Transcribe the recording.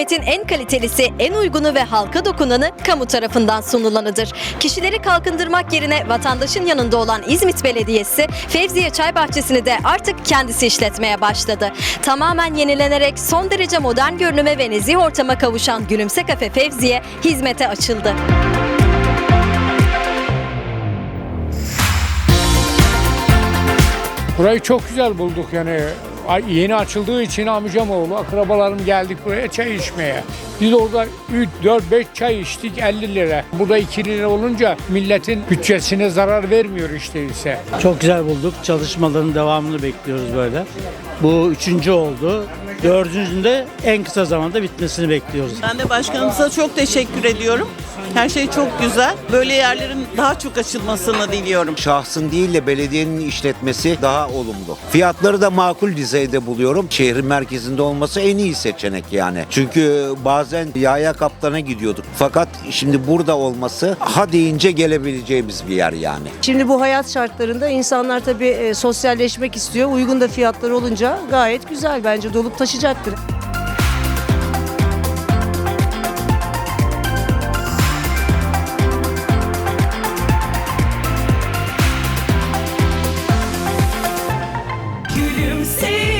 hizmetin en kalitelisi, en uygunu ve halka dokunanı kamu tarafından sunulanıdır. Kişileri kalkındırmak yerine vatandaşın yanında olan İzmit Belediyesi, Fevziye Çay Bahçesi'ni de artık kendisi işletmeye başladı. Tamamen yenilenerek son derece modern görünüme ve nezih ortama kavuşan Gülümse Kafe Fevziye hizmete açıldı. Burayı çok güzel bulduk yani. Ay- Yeni açıldığı için amcamoğlu, akrabalarım geldik buraya çay içmeye. Biz orada 3, 4, 5 çay içtik 50 lira. Burada 2 lira olunca milletin bütçesine zarar vermiyor işte ise. Çok güzel bulduk. Çalışmaların devamını bekliyoruz böyle. Bu üçüncü oldu. Dördüncünde en kısa zamanda bitmesini bekliyoruz. Ben de başkanımıza çok teşekkür ediyorum. Her şey çok güzel. Böyle yerlerin daha çok açılmasını diliyorum. şahsın değil de belediyenin işletmesi daha olumlu. Fiyatları da makul düzeyde buluyorum. Şehrin merkezinde olması en iyi seçenek yani. Çünkü bazen yaya kaptana gidiyorduk. Fakat şimdi burada olması ha deyince gelebileceğimiz bir yer yani. Şimdi bu hayat şartlarında insanlar tabii e, sosyalleşmek istiyor. Uygun da fiyatlar olunca gayet güzel bence dolup taşacaktır. see.